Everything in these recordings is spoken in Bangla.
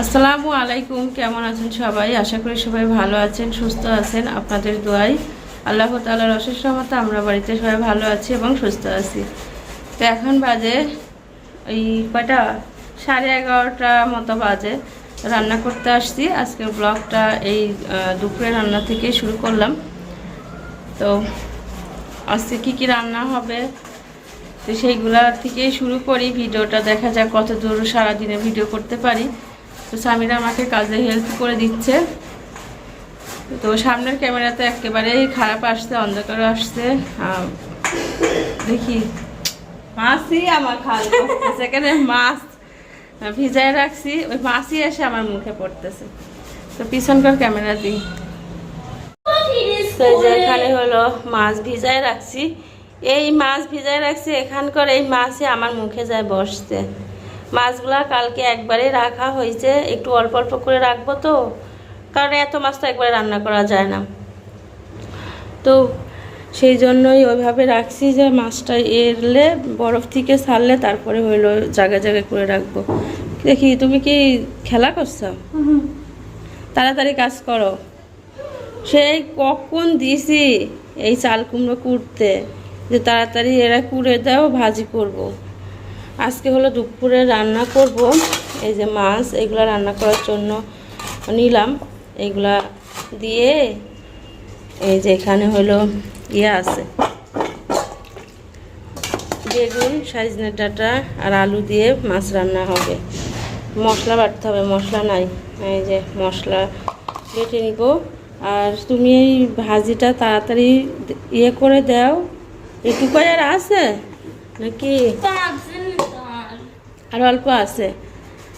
আসসালামু আলাইকুম, কেমন আছেন সবাই? আশা করি সবাই ভালো আছেন, সুস্থ আছেন। আপনাদের দোয়াই আল্লাহ তালার অশেষ রহমতে আমরা বাড়িতে সবাই ভালো আছি এবং সুস্থ আছি। তো এখন বাজে এই কটা সাড়ে এগারোটা মতো বাজে। রান্না করতে আসছি। আজকের ব্লগটা এই দুপুরে রান্না থেকে শুরু করলাম। তো আজকে কি কি রান্না হবে? তো সেইগুলা থেকে শুরু করি। ভিডিওটা দেখা যাক কত দূর সারাদিনে ভিডিও করতে পারি। তো স্বামীরা আমাকে কাজে হেল্প করে দিচ্ছে। তো সামনের ক্যামেরাতে একেবারেই খারাপ আসছে অন্ধকার আসছে। দেখি। মাছই আমার করতেছে। সেখানে মাছ ভিজায় রাখছি। ওই মাছই এসে আমার মুখে পড়তেছে। তো পিছনকার ক্যামেরা দিই। তো এই যে এখানে হলো মাছ ভিজায় রাখছি। এই মাছ ভিজায় রাখছি, এখানকার এই মাছই আমার মুখে যায় বসতে। মাছগুলা কালকে একবারে রাখা হয়েছে। একটু অল্প অল্প করে রাখব তো। কারণ এত মাছ তো একবারে রান্না করা যায় না। তো সেই জন্যই ওইভাবে রাখছি যে মাছটা এরলে বরফ থেকে ছাড়লে তারপরে হইল জায়গায় জায়গায় করে রাখব। দেখি, তুমি কি খেলা করছ? তাড়াতাড়ি কাজ করো। সেই কখন দিছি এই চাল কুমড়ো কুড়তে যে তাড়াতাড়ি এরা কুড়ে দাও, ভাজি করব। আজকে হলো দুপুরে রান্না করব। এই যে মাছ, এগুলো রান্না করার জন্য নিলাম। এগুলা দিয়ে এই যে এখানে হলো ইয়ে আছে। বেগুন, সাইজনের ডাটা আর আলু দিয়ে মাছ রান্না হবে। মশলা বাটতে হবে, মশলা নাই। এই যে মশলা বেটে নিব। আর তুমি এই ভাজিটা তাড়াতাড়ি ইয়ে করে দাও। আর আছে? নাকি? আর অল্প আছে।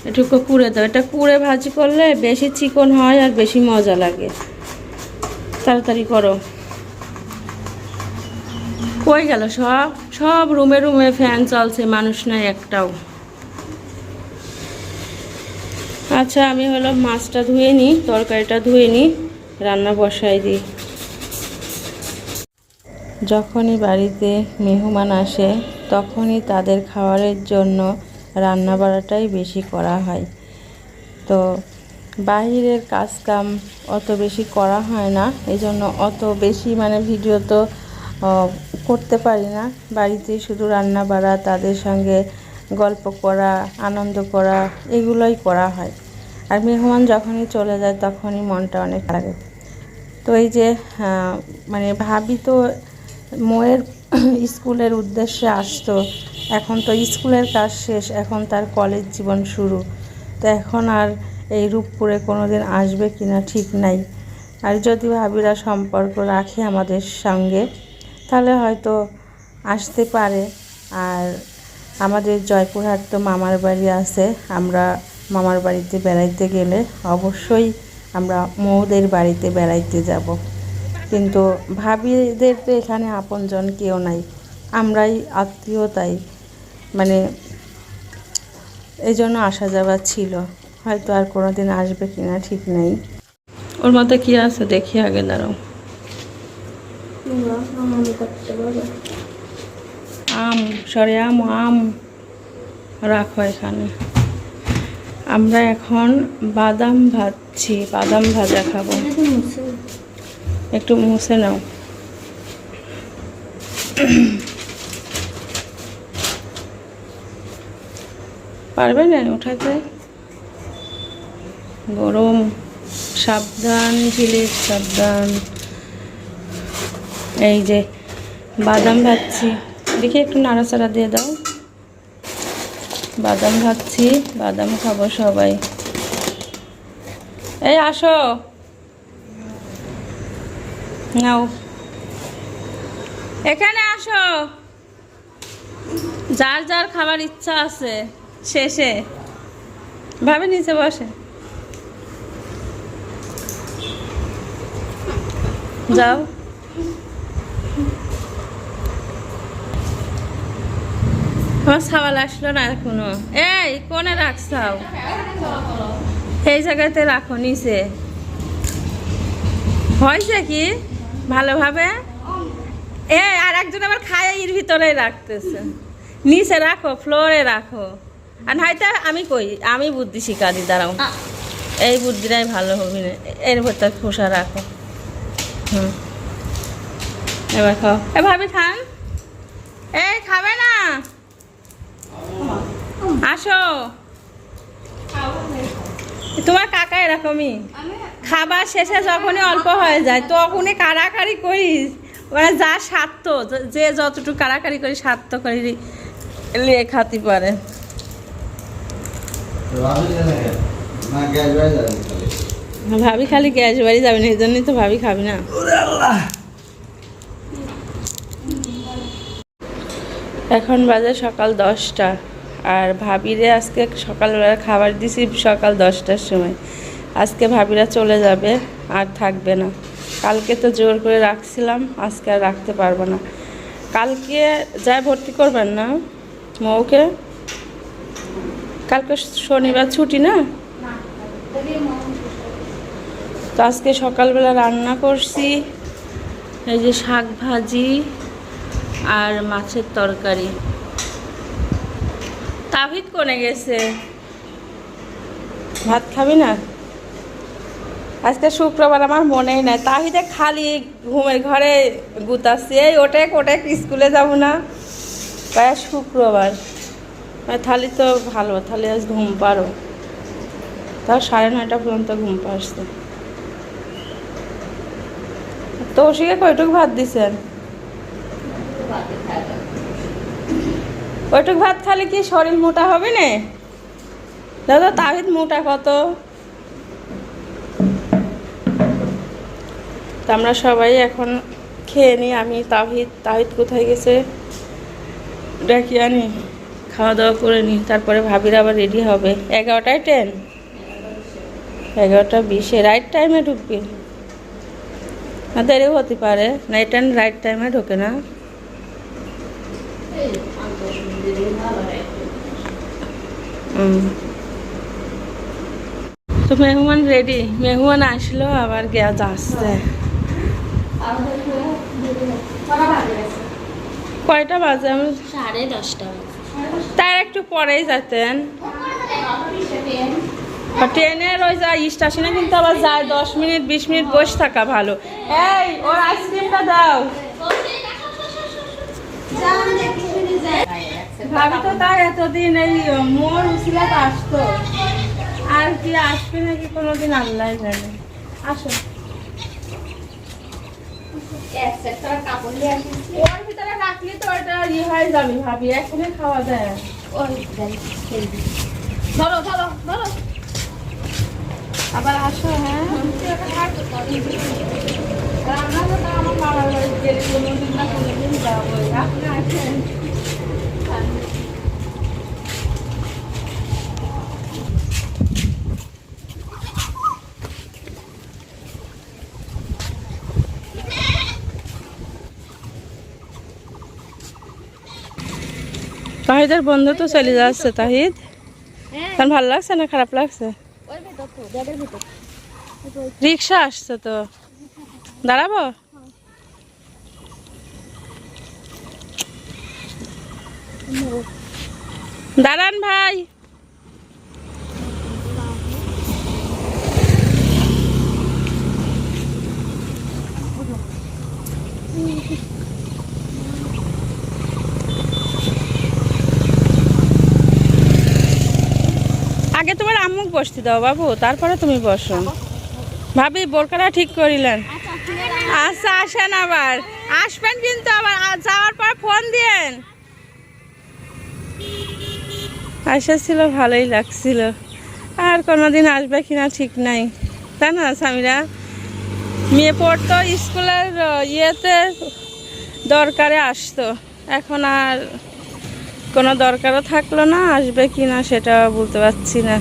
এটুকু কুড়ে দাও। এটা কুড়ে ভাজি করলে বেশি চিকন হয় আর বেশি মজা লাগে। তাড়াতাড়ি করো। কই গেল সব? সব রুমে রুমে ফ্যান চলছে, মানুষ নাই একটাও। আচ্ছা আমি হলো মাছটা ধুয়ে নিই তরকারিটা ধুয়ে নিই রান্না বসাই দিই। যখনই বাড়িতে মেহমান আসে, তখনই তাদের খাবারের জন্য রান্না বাড়াটাই বেশি করা হয়। তো বাহিরের কাজ কাম অত বেশি করা হয় না এই জন্য অত বেশি মানে ভিডিও তো করতে পারি না। বাড়িতে শুধু রান্না বাড়া তাদের সঙ্গে গল্প করা, আনন্দ করা, এগুলোই করা হয়। আর মেহমান যখনই চলে যায়, তখনই মনটা অনেক লাগে। তো এই যে মানে ভাবি তো মোয়ের স্কুলের উদ্দেশ্যে আসতো এখন তো স্কুলের কাজ শেষ, এখন তার কলেজ জীবন শুরু। তো এখন আর এই রূপপুরে কোনো দিন আসবে কি না ঠিক নাই। আর যদি ভাবিরা সম্পর্ক রাখে আমাদের সঙ্গে, তাহলে হয়তো আসতে পারে। আর আমাদের জয়পুরহাট তো মামার বাড়ি আছে, আমরা মামার বাড়িতে বেড়াইতে গেলে অবশ্যই আমরা মৌদের বাড়িতে বেড়াইতে যাব। কিন্তু ভাবিদের তো এখানে আপনজন কেউ নাই, আমরাই আত্মীয়তাই এই জন্য আসা যাওয়া ছিল। হয়তো আর কোনো দিন আসবে কিনা ঠিক নেই। ওর মধ্যে কি আছে দেখি আগে, দাঁড়াও। আম, সরে, আম আম রাখো এখানে। আমরা এখন বাদাম ভাজছি, বাদাম ভাজা খাব। একটু মুছে নাও। পারবে না উঠাতে গরম, সাবধান, ঝিলির সাবধান। এই যে, বাদাম ভাজছি। দেখি একটু নাড়াচাড়া দিয়ে দাও। বাদাম ভাজছি, বাদাম খাব সবাই। এই, আসো। নাও। এখানে আসো। যার যার খাবার ইচ্ছা আছে। শেষে। ভাবে নিচে বসে। যাও। আমার সাওয়াল আসলো না এখনও। এই কোনে রাখছাও এই জায়গাতে রাখো, নিচে। হয়েছে কি? ভালোভাবে? এ আর একজন আবার খায় এর ভিতরে রাখতেছে। নিচে রাখো ফ্লোরে রাখো। আর হয়তো আমি কই আমি বুদ্ধি শিখা দিই দাঁড়াও। এই বুদ্ধিটাই ভালো হবে না এর ভেতর খোসা রাখো। হুম। এবার খাও। এ ভাবি খান এই খাবে না? আসো। তোমার কাকা এরকমই। খাবার শেষে যখনই অল্প হয়ে যায় তখনই কাড়াকাড়ি করিস। মানে যা স্বার্থ যে যতটুকু কাড়াকাড়ি করি স্বার্থ করি লিয়ে খাতে পারে না গ্যাস বাইরে যাবে খালি ভাবি খালি গ্যাস বাড়ি যাবে না এই জন্যই তো ভাবি খাবি না। এখন বাজে সকাল দশটা আর ভাবিরে আজকে সকালবেলা খাবার দিছি সকাল দশটার সময়। আজকে ভাবিরা চলে যাবে আর থাকবে না। কালকে তো জোর করে রাখছিলাম আজকে আর রাখতে পারব না। কালকে যাই ভর্তি করবেন না মৌকে? কালকে শনিবার ছুটি না? তো আজকে সকালবেলা রান্না করছি। এই যে শাক ভাজি আর মাছের তরকারি। তাভিদ কোনে গেছে? ভাত খাবি না? আজকে শুক্রবার আমার মনেই নাই। তাহিদে খালি ঘুমের ঘরে গুতাচ্ছি। এই ওটে ওটে স্কুলে যাব না। প্রায় শুক্রবার। তাহলে তো ভালো, তাহলে আজ ঘুম পারো। তাও সাড়ে নয়টা পর্যন্ত ঘুম পাসছে তো ওষুধে কয়টুক ভাত দিছেন? ওইটুক ভাত খালে কি শরীর মোটা হবে না? দাদা, তাহিদ মোটা কত? আমরা সবাই এখন খেয়ে নিই আমি তাহিদ তাহিদ কোথায় গেছে? ডাকি আনি। খাওয়া দাওয়া করে নিই তারপরে ভাবির আবার রেডি হবে। এগারোটায় ট্রেন এগারোটা বিশে রাইট টাইমে ঢুকবি? না দেরিও হতে পারে। নাইট ট্রেন রাইট টাইমে ঢোকে না। হুম। তো মেহমান রেডি মেহমান আসলো আবার গ্যাস আসছে। কয়টা বাজে? আমি সাড়ে দশটা তার একটু পরেই যেতেন। ট্রেনের ওই যা স্টেশনে কিন্তু আবার যায়, দশ মিনিট, বিশ মিনিট বসে থাকা ভালো। এই, ওর আইসক্রিমটা দাও। ভাবি তো তার এতদিন এই মোর উসিলাত আসতো। আর কি, আসবে নাকি কোনোদিন আল্লাহ জানে। আসো। ওর ভিতরে রাখলে তো ওটা ইয়ে হয়ে যাবে ভাবি। এখনই খাওয়া যায়। ধরো ধরো ধরো। আবার আসো হ্যাঁ। রান্না তো আমার মামার বাড়ি গেলে কোনোদিন না কোনোদিন যাব। আপনি আসেন তাহিদের বন্ধু তো চলে যাচ্ছে তাহিদ। কারণ ভালো লাগছে না খারাপ লাগছে? রিক্সা আসছে তো। দাঁড়াবো? দাঁড়ান ভাই। আগে তোমার আম্মুক বসতে দাও বাবু, তারপরে তুমি বসো। ভাবি বোরকাটা ঠিক করিলেন। আচ্ছা আসেন আবার। আসবেন কিন্তু আবার যাওয়ার পর ফোন দিয়েন। ছিল ভালোই লাগছিল। আর কোনোদিন আসবে কিনা ঠিক নাই। তাই না স্বামীরা মেয়ে পড়তো স্কুলের ইয়েতে দরকারে আসতো। এখন আর কোনো দরকারও থাকল না, আসবে কি না সেটা বলতে পারছি না।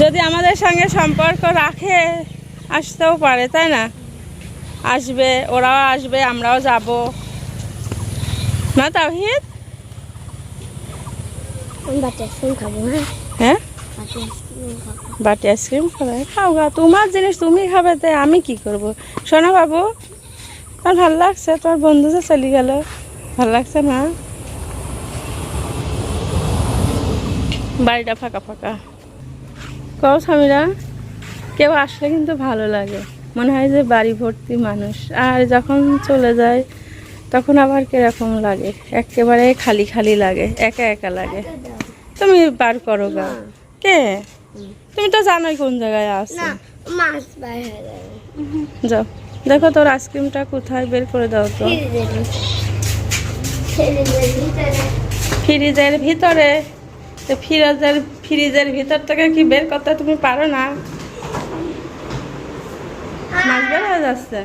যদি আমাদের সঙ্গে সম্পর্ক রাখে আসতেও পারে তাই না? আসবে ওরাও আসবে আমরাও যাব। না তাহিদ হ্যাঁ? হ্যাঁ? বাটি আইসক্রিম খাবে। খাও গা তোমার জিনিস তুমি খাবে তাই আমি কি করব? শোনো বাবু আমার ভালো লাগছে? তোমার বন্ধু যে চলে গেল ভালো লাগছে না? বাড়িটা ফাঁকা ফাঁকা। কও স্বামীরা কেউ আসলে কিন্তু ভালো লাগে। মনে হয় যে বাড়ি ভর্তি মানুষ। আর যখন চলে যায় তখন আবার কীরকম লাগে? একেবারে খালি খালি লাগে একা একা লাগে। তুমি বার করো গা। কে? তুমি তো জানোই কোন জায়গায় আছে। যাবে যাও। দেখো তোর আইসক্রিমটা কোথায়? বের করে দাও তো। ফ্রিজের ভিতরে। ফ্রিজের ফ্রিজের ভিতর থেকে কি বের করতে তুমি পারো না? মাছ বের হয়ে যাচ্ছে।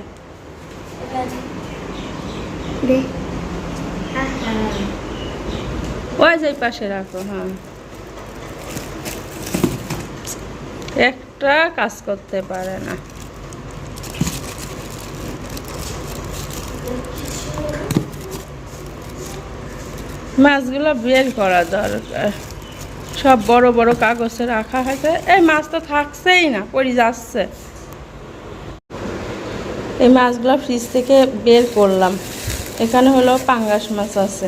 ওই যে পাশে রাখো হ্যাঁ। একটা কাজ করতে পারে না। মাছগুলো বের করা দরকার। সব বড় বড় কাগজে রাখা হয়েছে। এই মাছ তো থাকছেই না, পড়ে যাচ্ছে। এই মাছগুলো ফ্রিজ থেকে বের করলাম। এখানে হলো পাঙ্গাস মাছ আছে।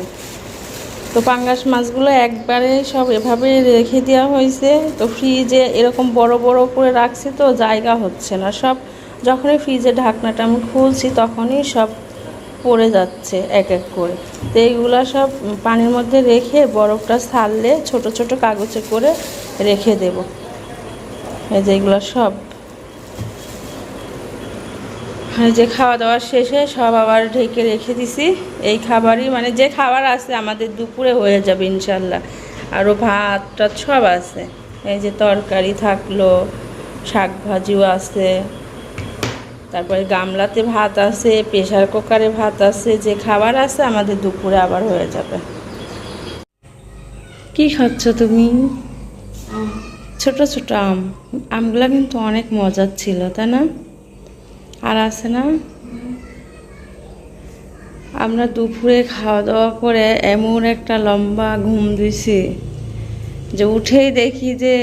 তো পাঙ্গাস মাছগুলো একবারে সব এভাবে রেখে দেওয়া হয়েছে। তো ফ্রিজে এরকম বড় বড় করে রাখছি তো জায়গা হচ্ছে না। সব যখনই ফ্রিজে ঢাকনাটা আমি খুলছি তখনই সব পড়ে যাচ্ছে এক এক করে। তো এইগুলো সব পানির মধ্যে রেখে বরফটা ছাড়লে ছোট ছোট কাগজে করে রেখে দেব। এই যে এগুলো সব। যে খাওয়া দাওয়া শেষে সব আবার ঢেকে রেখে দিছি। এই খাবারই মানে যে খাবার আছে আমাদের দুপুরে হয়ে যাবে ইনশাল্লাহ। আরও ভাত টাত সব আছে। এই যে তরকারি থাকল, শাক ভাজিও আছে। তারপরে গামলাতে ভাত আছে প্রেশার কুকারে ভাত আছে যে খাবার আছে আমাদের দুপুরে আবার হয়ে যাবে। কি খাচ্ছ তুমি? ছোট ছোট আম। আমগুলা কিন্তু অনেক মজার ছিল তাই না? আর আছে না? আমরা দুপুরে খাওয়া দাওয়া করে এমন একটা লম্বা ঘুম দিছি যে উঠেই দেখি যে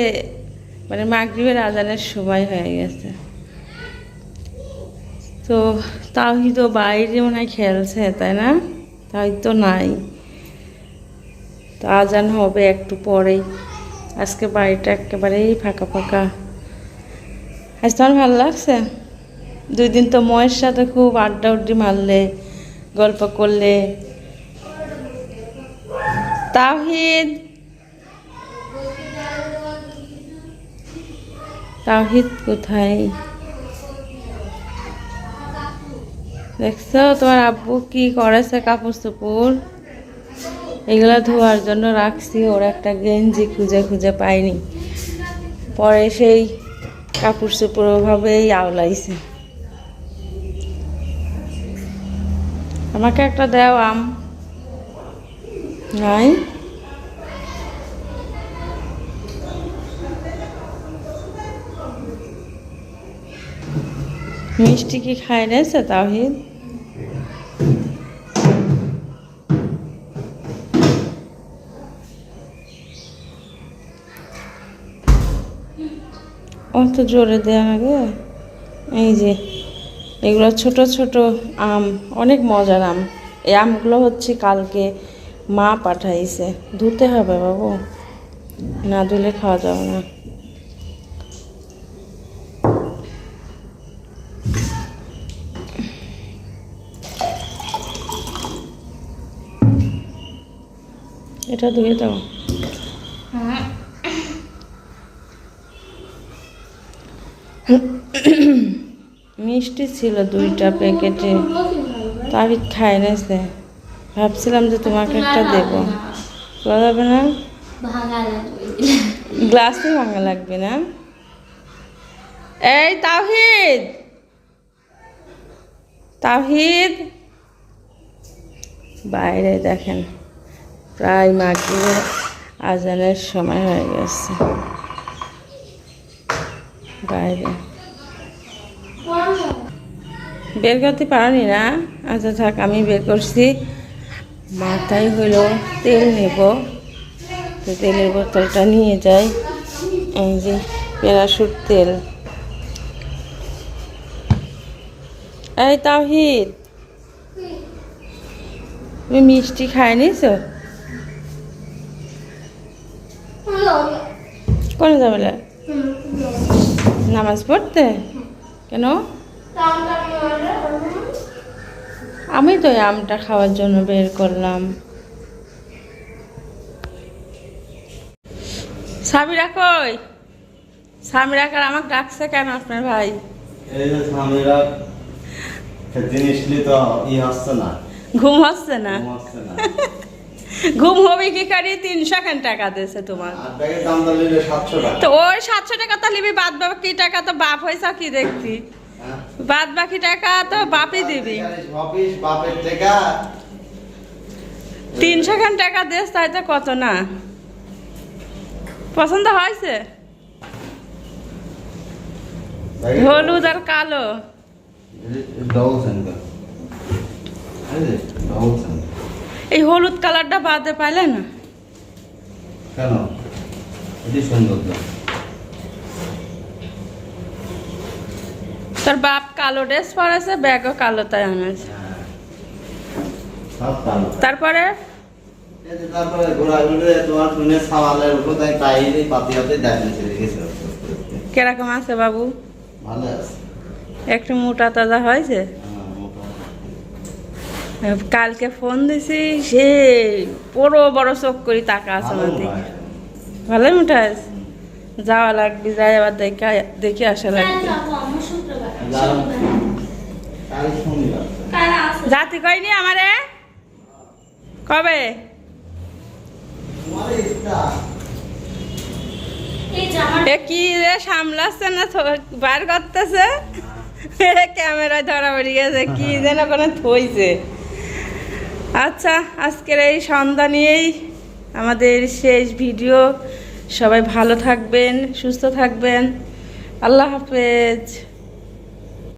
মানে মাগরিবের আজানের সময় হয়ে গেছে। তো তাওহি তো বাইরে মনে খেলছে, তাই না? তাই তো নাই। তো আজান হবে একটু পরেই। আজকে বাড়িটা একেবারেই ফাঁকা ফাঁকা। আজ তোমার ভালো লাগছে? দুই দিন তো ময়ের সাথে খুব আড্ডা উড্ডি মারলে, গল্প করলে। তাহিদ তাওহিদ কোথায়? দেখছ? তোমার আব্বু কি করেছে কাপড় চোপড়? এগুলো ধোয়ার জন্য রাখছি, ওর একটা গেঞ্জি খুঁজে খুঁজে পাইনি। পরে সেই কাপড় চোপড় ওভাবেই আওলাইছে। আমাকে একটা দাও, আম। নাই? মিষ্টি কি খাই নিয়েছে তাহিদ অত জোরে দেয়া আগে এই যে এগুলো ছোট ছোট আম, অনেক মজার আম। এই আমগুলো হচ্ছে কালকে মা পাঠাইছে। ধুতে হবে বাবু, না ধুলে খাওয়া যাবে না। এটা ধুয়ে দাও। মিষ্টি ছিল দুইটা প্যাকেটে। তাবি খাই নেছে ভাবছিলাম যে তোমাকে একটা দেবো। যাবে না? গ্লাসে ভাঙা লাগবে না? এই তাহিদ! তাহিদ! বাইরে দেখেন, প্রায় মাগরিবের আজানের সময় হয়ে গেছে। বাইরে। বের করতে পারি না। আচ্ছা থাক, আমি বের করছি। মাথায় হইল তেল নেব। তো তেলের বোতলটা নিয়ে যাই। এই যে প্যারাশুট তেল। এই তাহিদ তুমি মিষ্টি খাই নিছ? কোন যাবে নামাজ পড়তে? কেন? আমি তো আমটা খাওয়ার জন্য বের করলাম। সামিরা কই? সামিরা কার আমাকে ডাকছে কেন আপনার ভাই? এই যে জিনিস নিয়ে তো ই হচ্ছে না। ঘুম হচ্ছে না? ঘুম হবে কি করি? তিনশো খান টাকা দিয়েছে তোমার। তো ওই সাতশো টাকা তো নিবি বাদ বাকি টাকা তো বাপ হয়েছে কি দেখতি? বাদ বাকি টাকা তো বাপই দিবি। অফিস বাপের টাকা। তিনশো খান টাকা দিস তাই তো কত না? পছন্দ হয়েছে? হলুদ আর কালো। এই হলুদ কালারটা বাদে পাইলে না? কেন? এটি সুন্দর তোর বাপ কালো ড্রেস পরেছে ব্যাগও কালো তাই আনেছে তারপরে? কীরকম আছে বাবু? একটু মোটা তাজা হয়েছে? হ্যাঁ, কালকে ফোন দিছি সে বড় বড় চোখ করি তাকা আছে আমার দিকে ভালোই মোটা আছে। যাওয়া লাগবে যাই আবার দেখে দেখে আসা লাগবে। শনিবার জাতি কইনি আমারে? কবে? এ কি রে সামলাচ্ছে না বার করতেছে? ক্যামেরায় ধরা পড়ে গেছে কি যেন কোনো থইছে। আচ্ছা আজকের এই সন্ধ্যা নিয়েই আমাদের শেষ ভিডিও। সবাই ভালো থাকবেন সুস্থ থাকবেন। আল্লাহ হাফেজ।